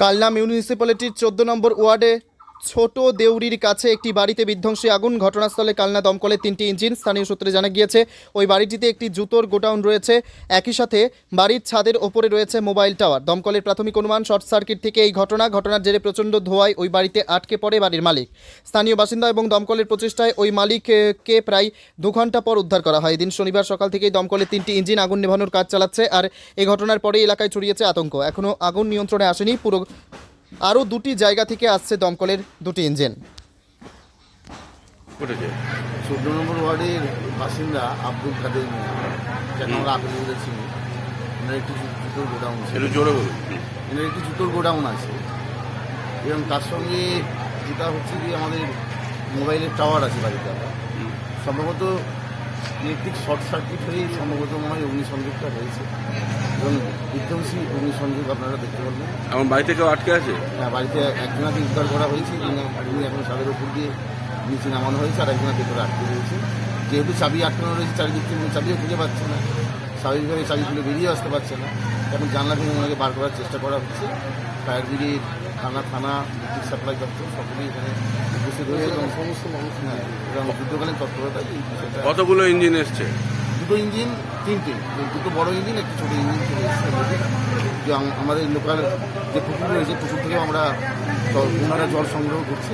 কালনা মিউনিসিপ্যালিটির চোদ্দ নম্বর ওয়ার্ডে ছোট দেউরির কাছে একটি বাড়িতে বিধ্বংসী আগুন ঘটনাস্থলে কালনা দমকলের তিনটি ইঞ্জিন স্থানীয় সূত্রে জানা গিয়েছে, ওই বাড়িটিতে একটি জুতোর গোডাউন রয়েছে। একই সাথে বাড়ির ছাদের ওপরে রয়েছে মোবাইল টাওয়ার। দমকলের প্রাথমিক অনুমান শর্ট সার্কিট থেকে এই ঘটনা, ঘটনার জেরে প্রচণ্ড ধোয়ায় ওই বাড়িতে আটকে পড়ে বাড়ির মালিক। স্থানীয় বাসিন্দা এবং দমকলের প্রচেষ্টায় ওই মালিককে প্রায় দু ঘণ্টা পর উদ্ধার করা হয়। এদিন শনিবার সকাল থেকেই দমকলের তিনটি ইঞ্জিন আগুন নেভানোর কাজ চালাচ্ছে, আর এই ঘটনার পরে এলাকায় ছড়িয়েছে আতঙ্ক। এখনও আগুন নিয়ন্ত্রণে আসেনি, পুরো আরও দুটি জায়গা থেকে আসছে দমকলের দুটি ইঞ্জিন। চোদ্দ নম্বর ওয়ার্ডের বাসিন্দা আব্দুল কাদের যাকে আমরা আপেল বলে চিনি এনার একটি জুতোর গোডাউন আছে। এনার একটি জুতোর গোডাউন আছে। এবং তার সঙ্গে যেটা হচ্ছে যে আমাদের মোবাইলের টাওয়ার আছে বাড়িতে সম্ভবত ইলেকট্রিক শর্ট সার্কিট হয়েই সম্ভবত মনে হয় অগ্নিসংযোগটা হয়েছে। এবং বিধ্বংসী অগ্নিসংযোগ আপনারা দেখতে পারবেন। আমার বাড়িতে কেউ আটকে আছে? হ্যাঁ, বাড়িতে একজনাকে উদ্ধার করা হয়েছে যিনি এখন ছাদের উপর দিয়ে নিচে নামানো হয়েছে আর একজনের ভেতরে আটকে রয়েছে। যেহেতু চাবি আটকানো রয়েছে চারিদিক থেকে চাবিও খুঁজে পাচ্ছে না। স্বাভাবিকভাবে চাবিগুলো বেরিয়ে আসতে পারছে না। এখন জানলা থেকে ওনাকে বার করার চেষ্টা করা হচ্ছে। ফায়ার ব্রিগেড থানা থানা বিদ্যুৎ সাপ্লাই দপ্তর সকলেই এখানে উপস্থিত হয়েছে এবং সমস্ত মানুষ হ্যাঁ এবং যুদ্ধকালীন তৎপরতা কতগুলো ইঞ্জিন এসছে? দুটো ইঞ্জিন তিনটে। দুটো বড় ইঞ্জিন একটি ছোটো ইঞ্জিন চলে এসেছে যে আমাদের লোকাল যে পুকুর রয়েছে পুকুর থেকেও আমরা ওনারা জল সংগ্রহ করছি।